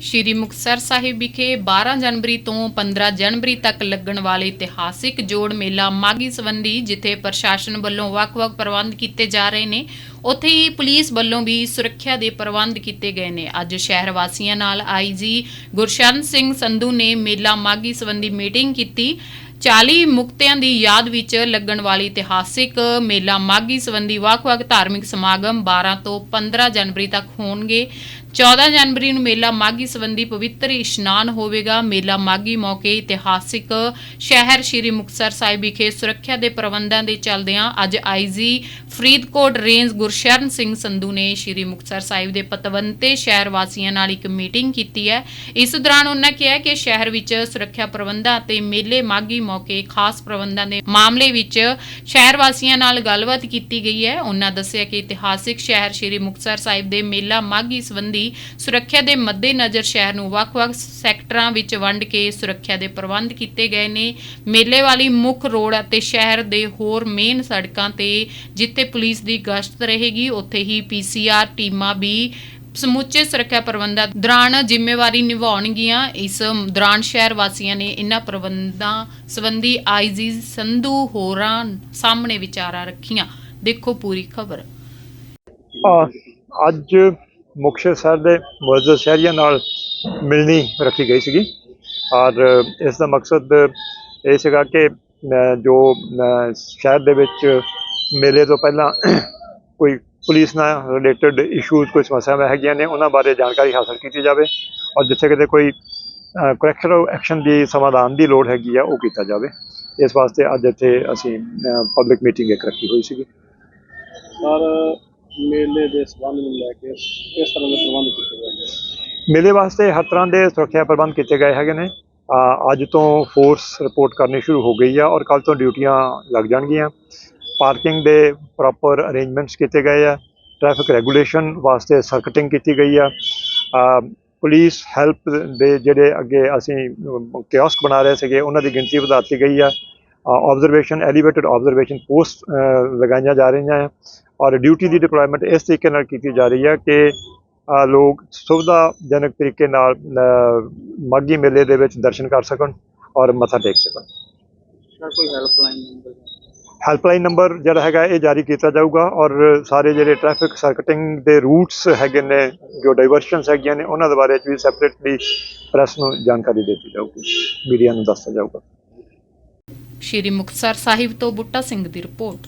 ਸ਼੍ਰੀ ਮੁਕਤਸਰ ਸਾਹਿਬ ਵਿਖੇ 12 ਜਨਵਰੀ ਤੋਂ 15 ਜਨਵਰੀ ਤੱਕ ਲੱਗਣ ਵਾਲੇ ਇਤਿਹਾਸਿਕ ਜੋੜ ਮੇਲਾ ਮਾਗੀ ਸੰਬੰਧੀ, ਜਿੱਥੇ ਪ੍ਰਸ਼ਾਸਨ ਵੱਲੋਂ ਵੱਖ-ਵੱਖ ਪ੍ਰਬੰਧ ਕੀਤੇ ਜਾ ਰਹੇ ਨੇ, ਉੱਥੇ ਹੀ ਪੁਲਿਸ ਵੱਲੋਂ ਵੀ ਸੁਰੱਖਿਆ ਦੇ ਪ੍ਰਬੰਧ ਕੀਤੇ ਗਏ ਨੇ। ਅੱਜ ਸ਼ਹਿਰ ਵਾਸੀਆਂ ਨਾਲ ਆਈਜੀ ਗੁਰਸ਼ਰਨ ਸਿੰਘ ਸੰਧੂ ਨੇ ਮੇਲਾ ਮਾਗੀ ਸੰਬੰਧੀ ਮੀਟਿੰਗ ਕੀਤੀ। 40 ਮੁਕਤਿਆਂ ਦੀ ਯਾਦ ਵਿੱਚ ਲੱਗਣ ਵਾਲੀ ਇਤਿਹਾਸਿਕ ਮੇਲਾ ਮਾਗੀ ਸੰਬੰਧੀ ਵੱਖ-ਵੱਖ ਧਾਰਮਿਕ ਸਮਾਗਮ 12 ਤੋਂ 15 ਜਨਵਰੀ ਤੱਕ ਹੋਣਗੇ। 14 ਜਨਵਰੀ ਨੂੰ ਮੇਲਾ ਮਾਗੀ ਸੰਬੰਧੀ ਪਵਿੱਤਰ ਇਸ਼ਨਾਨ ਹੋਵੇਗਾ। ਮੇਲਾ ਮਾਗੀ ਮੌਕੇ ਇਤਿਹਾਸਿਕ ਸ਼ਹਿਰ ਸ਼੍ਰੀ ਮੁਕਤਸਰ ਸਾਹਿਬ ਵਿਖੇ ਸੁਰੱਖਿਆ ਦੇ ਪ੍ਰਬੰਧਾਂ ਦੇ ਚੱਲਦਿਆਂ ਅੱਜ ਆਈਜੀ ਫਰੀਦਕੋਟ ਰੇਂਜ ਗੁਰਸ਼ਰਨ ਸਿੰਘ ਸੰਧੂ ਨੇ ਸ਼੍ਰੀ ਮੁਕਤਸਰ ਸਾਹਿਬ ਦੇ ਪਤਵੰਤੇ ਸ਼ਹਿਰ ਵਾਸੀਆਂ ਨਾਲ ਇੱਕ ਮੀਟਿੰਗ ਕੀਤੀ ਹੈ। ਇਸ ਦੌਰਾਨ ਉਹਨਾਂ ਕਿਹਾ ਕਿ ਸ਼ਹਿਰ ਵਿੱਚ ਸੁਰੱਖਿਆ ਪ੍ਰਬੰਧਾਂ ਅਤੇ ਮੇਲੇ ਮਾਗੀ ਮੌਕੇ ਖਾਸ ਪ੍ਰਬੰਧਾਂ ਦੇ ਮਾਮਲੇ ਵਿੱਚ ਸ਼ਹਿਰ ਵਾਸੀਆਂ ਨਾਲ ਗੱਲਬਾਤ ਕੀਤੀ ਗਈ ਹੈ। ਉਹਨਾਂ ਦੱਸਿਆ ਕਿ ਇਤਿਹਾਸਿਕ ਸ਼ਹਿਰ ਸ਼੍ਰੀ ਮੁਕਤਸਰ ਸਾਹਿਬ ਦੇ ਮੇਲਾ ਮਾਗੀ ਸੰਬੰਧੀ ਸੁਰੱਖਿਆ ਦੇ ਮੱਦੇਨਜ਼ਰ ਸ਼ਹਿਰ ਨੂੰ ਵੱਖ-ਵੱਖ ਸੈਕਟਰਾਂ ਵਿੱਚ ਵੰਡ ਕੇ ਸੁਰੱਖਿਆ ਦੇ ਪ੍ਰਬੰਧ ਕੀਤੇ ਗਏ ਨੇ। ਮੇਲੇ ਵਾਲੀ ਮੁੱਖ ਰੋਡ ਅਤੇ ਸ਼ਹਿਰ ਦੇ ਹੋਰ ਮੇਨ ਸੜਕਾਂ ਤੇ ਜਿੱਥੇ ਪੁਲਿਸ ਦੀ ਗਸ਼ਤ ਰਹੇਗੀ, ਉੱਥੇ ਹੀ ਪੀਸੀਆਰ ਟੀਮਾਂ ਵੀ ਸਮੁੱਚੇ ਸੁਰੱਖਿਆ ਪ੍ਰਬੰਧਾਂ ਦੌਰਾਨ ਜ਼ਿੰਮੇਵਾਰੀ ਨਿਭਾਉਣਗੀਆਂ। ਇਸ ਦੌਰਾਨ ਸ਼ਹਿਰ ਵਾਸੀਆਂ ਨੇ ਇਨ੍ਹਾਂ ਪ੍ਰਬੰਧਾਂ ਸੰਬੰਧੀ ਆਈਜੀ ਸੰਧੂ ਹੋਰਾਂ ਸਾਹਮਣੇ ਵਿਚਾਰਾਂ ਰੱਖੀਆਂ। ਦੇਖੋ ਪੂਰੀ ਖਬਰ। ਅੱਜ ਮੁਕਤਸਰ ਸ਼ਹਿਰ ਦੇ ਮੁਅੱਜ਼ਜ਼ ਸ਼ਹਿਰੀਆਂ ਨਾਲ ਮਿਲਣੀ ਰੱਖੀ ਗਈ ਸੀਗੀ। ਔਰ ਇਸ ਦਾ ਮਕਸਦ ਇਹ ਸੀਗਾ ਕਿ ਜੋ ਸ਼ਹਿਰ ਦੇ ਵਿੱਚ ਮੇਲੇ ਤੋਂ ਪਹਿਲਾਂ ਕੋਈ ਪੁਲਿਸ ਨਾਲ ਰਿਲੇਟਡ ਇਸ਼ੂਜ਼ ਕੋਈ ਸਮੱਸਿਆਵਾਂ ਹੈਗੀਆਂ ਨੇ ਉਹਨਾਂ ਬਾਰੇ ਜਾਣਕਾਰੀ ਹਾਸਲ ਕੀਤੀ ਜਾਵੇ ਔਰ ਜਿੱਥੇ ਕਿਤੇ ਕੋਈ ਕਰੈਕਟਰ ਐਕਸ਼ਨ ਦੀ ਸਮਾਧਾਨ ਦੀ ਲੋੜ ਹੈਗੀ ਆ ਉਹ ਕੀਤਾ ਜਾਵੇ। ਇਸ ਵਾਸਤੇ ਅੱਜ ਇੱਥੇ ਅਸੀਂ ਪਬਲਿਕ ਮੀਟਿੰਗ ਇੱਕ ਰੱਖੀ ਹੋਈ ਸੀਗੀ। ਸਰ ਮੇਲੇ ਦੇ ਸੰਬੰਧ ਨੂੰ ਲੈ ਕੇ ਕਿਸ ਤਰ੍ਹਾਂ ਦੇ ਪ੍ਰਬੰਧ ਕੀਤੇ ਗਏ ਨੇ। ਮੇਲੇ ਵਾਸਤੇ ਹਰ ਤਰ੍ਹਾਂ ਦੇ ਸੁਰੱਖਿਆ ਪ੍ਰਬੰਧ ਕੀਤੇ ਗਏ ਹੈਗੇ ਨੇ। ਅੱਜ ਤੋਂ ਫੋਰਸ ਰਿਪੋਰਟ ਕਰਨੀ ਸ਼ੁਰੂ ਹੋ ਗਈ ਆ ਔਰ ਕੱਲ ਤੋਂ ਡਿਊਟੀਆਂ ਲੱਗ ਜਾਣਗੀਆਂ। ਪਾਰਕਿੰਗ ਦੇ ਪ੍ਰੋਪਰ ਅਰੇਂਜਮੈਂਟਸ ਕੀਤੇ ਗਏ ਆ ਟ੍ਰੈਫਿਕ ਰੈਗੂਲੇਸ਼ਨ ਵਾਸਤੇ ਸਰਕਟਿੰਗ ਕੀਤੀ ਗਈ ਆ ਅ, ਪੁਲਿਸ ਹੈਲਪ ਦੇ ਜਿਹੜੇ ਅੱਗੇ ਅਸੀਂ ਕਿਓਸਕ ਬਣਾ ਰਹੇ ਸੀਗੇ ਉਹਨਾਂ ਦੀ ਗਿਣਤੀ ਵਧਾਤੀ ਗਈ ਆ। ਆਬਜ਼ਰਵੇਸ਼ਨ ਐਲੀਵੇਟਡ ਆਬਜ਼ਰਵੇਸ਼ਨ ਪੋਸਟ ਲਗਾਈਆਂ ਜਾ ਰਹੀਆਂ ਆ ਔਰ ਡਿਊਟੀ ਦੀ ਡਿਪਲੋਇਮੈਂਟ ਇਸ ਤਰੀਕੇ ਨਾਲ ਕੀਤੀ ਜਾ ਰਹੀ ਹੈ ਕਿ ਲੋਕ ਸੁਵਿਧਾਜਨਕ ਤਰੀਕੇ ਨਾਲ ਅ, ਮਾਘੀ ਮੇਲੇ ਦੇ ਵਿੱਚ ਦਰਸ਼ਨ ਕਰ ਸਕਣ ਔਰ ਮੱਥਾ ਟੇਕ ਸਕਣ। ਕੋਈ ਹੈਲਪਲਾਈਨ ਨੰਬਰ ਹੈਲਪਲਾਈਨ ਨੰਬਰ ਜਿਹੜਾ ਹੈਗਾ ਇਹ ਜਾਰੀ ਕੀਤਾ ਜਾਊਗਾ ਔਰ ਸਾਰੇ ਜਿਹੜੇ ਟ੍ਰੈਫਿਕ ਸਰਕਟਿੰਗ ਦੇ ਰੂਟਸ ਹੈਗੇ ਨੇ, ਜੋ ਡਾਈਵਰਸ਼ਨਸ ਹੈਗੀਆਂ ਨੇ, ਉਹਨਾਂ ਦੇ ਬਾਰੇ ਚ ਵੀ ਸੈਪਰੇਟਲੀ ਪ੍ਰੈਸ ਨੂੰ ਜਾਣਕਾਰੀ ਦਿੱਤੀ ਜਾਊਗੀ। ਮੀਡੀਆ ਨੂੰ ਦੱਸਿਆ ਜਾਊਗਾ। ਸ਼੍ਰੀ ਮੁਕਤਸਰ ਸਾਹਿਬ ਤੋਂ ਬੁੱਟਾ ਸਿੰਘ ਦੀ ਰਿਪੋਰਟ।